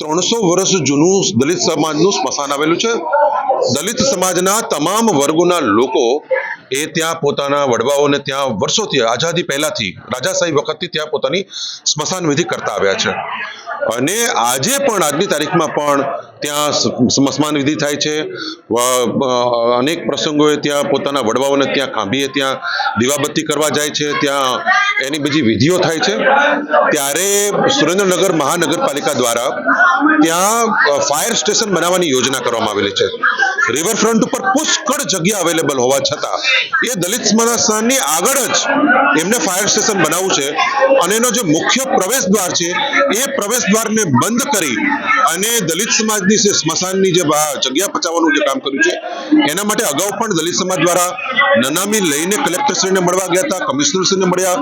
ત્રણસો વર્ષ જૂનું દલિત સમાજનું સ્મશાન આવેલું છે. દલિત સમાજના તમામ વર્ગોના લોકો એ ત્યાં પોતાના વડવાઓને ત્યાં વર્ષોથી, આઝાદી પહેલાથી રાજાશાહી વખતથી ત્યાં પોતાની સ્મશાન વિધિ કરતા આવ્યા છે. અને આજે પણ, આજની તારીખમાં પણ ત્યાં સ્મશાન વિધિ થાય છે. અનેક પ્રસંગોએ ત્યાં પોતાના વડવાઓને ત્યાં ખાંભીએ, ત્યાં દીવાબત્તી કરવા જાય છે, ત્યાં એની બીજી વિધિઓ થાય છે. ત્યારે સુરેન્દ્રનગર મહાનગરપાલિકા દ્વારા ત્યાં ફાયર સ્ટેશન બનાવવાની યોજના કરવામાં આવેલી છે. રિવરફ્રન્ટ ઉપર પુષ્કળ જગ્યા અવેલેબલ હોવા છતાં એ દલિત સ્મશાનની આગળ જ એમને ફાયર સ્ટેશન બનાવવું છે. અને એનો જે મુખ્ય પ્રવેશ દ્વાર છે, એ પ્રવેશ દ્વારને બંધ કરી અને દલિત સમાજની જે સ્મશાનની જે જગ્યા પચાવવાનું જે કામ કર્યું છે, એના માટે અગાઉ પણ દલિત સમાજ દ્વારા નનામી લઈને કલેક્ટરશ્રીને મળવા ગયા હતા કમિશનરશ્રીને મળ્યા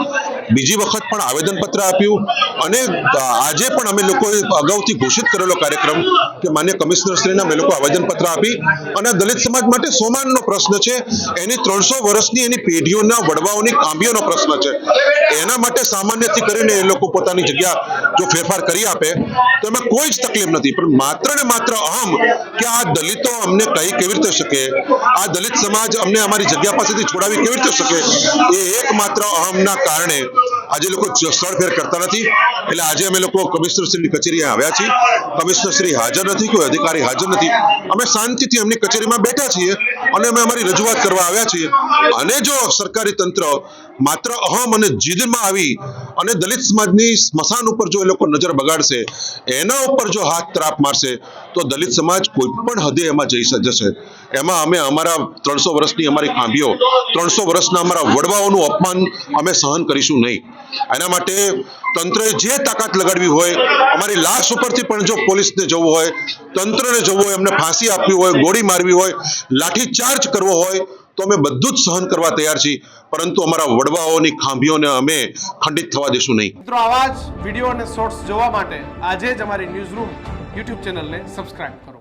બીજી વખત પણ આવેદનપત્ર આપ્યું અને આજે પણ અમે લોકોએ અગાઉથી ઘોષિત કરેલો કાર્યક્રમ કે માન્ય કમિશનરશ્રીને અમે લોકો આવેદનપત્ર આપી અને દલિત સમાજ માટે સોમાનનો પ્રશ્ન છે. એની ત્રણસો વર્ષની એની પેઢીઓના વડવાઓની કાંબીઓનો પ્રશ્ન છે. એના માટે સામાન્યથી કરીને એ લોકો પોતાની જગ્યા જો ફેરફાર કરી આપે, તો એમાં કોઈ જ તકલીફ નથી. પણ માત્ર ને માત્ર અહમ કે આ દલિતો અમને કહી કેવી રીતે શકે, આ દલિત સમાજ અમને અમારી જગ્યા પાસેથી છોડાવી કેવી રીતે શકે, એ એકમાત્ર અહમના કારણે Yeah. આજે લોકો સ્થળફેર સ્થળ ફેર કરતા નથી. એટલે આજે અમે લોકો કમિશનરશ્રીની કચેરીએ આવ્યા છીએ. કમિશનરશ્રી હાજર નથી, કોઈ અધિકારી હાજર નથી. અમે શાંતિથી એમની કચેરીમાં બેઠા છીએ અને અમે અમારી રજૂઆત કરવા આવ્યા છીએ. અને જો સરકારી તંત્ર માત્ર અહમ અને જીદમાં આવી અને દલિત સમાજની સ્મશાન ઉપર જો એ લોકો નજર બગાડશે, એના ઉપર જો હાથ ત્રાપ મારશે, તો દલિત સમાજ કોઈ પણ હદે એમાં જઈ જશે. એમાં અમે અમારા ત્રણસો વર્ષની અમારી ખાંભીઓ, ત્રણસો વર્ષના અમારા વડવાઓનું અપમાન અમે સહન કરીશું નહીં. એના માટે તંત્રએ જે તાકાત લગાડવી હોય, અમારી લાશ ઉપરથી પણ જો પોલીસને જવું હોય, તંત્રને જવું હોય એમને ફાંસી આપવી હોય, ગોળી મારવી હોય, લાઠી ચાર્જ કરવો હોય, તો અમે બધું જ સહન કરવા તૈયાર છીએ. પરંતુ અમારા વડવાઓની ખાંભીઓને અમે ખંડિત થવા દેશું નહીં. મિત્રો, આવા જ વીડિયો અને શોર્ટ્સ જોવા માટે આજે જ અમારી ન્યૂઝ રૂમ યુટ્યુબ ચેનલને સબસ્ક્રાઇબ કરો.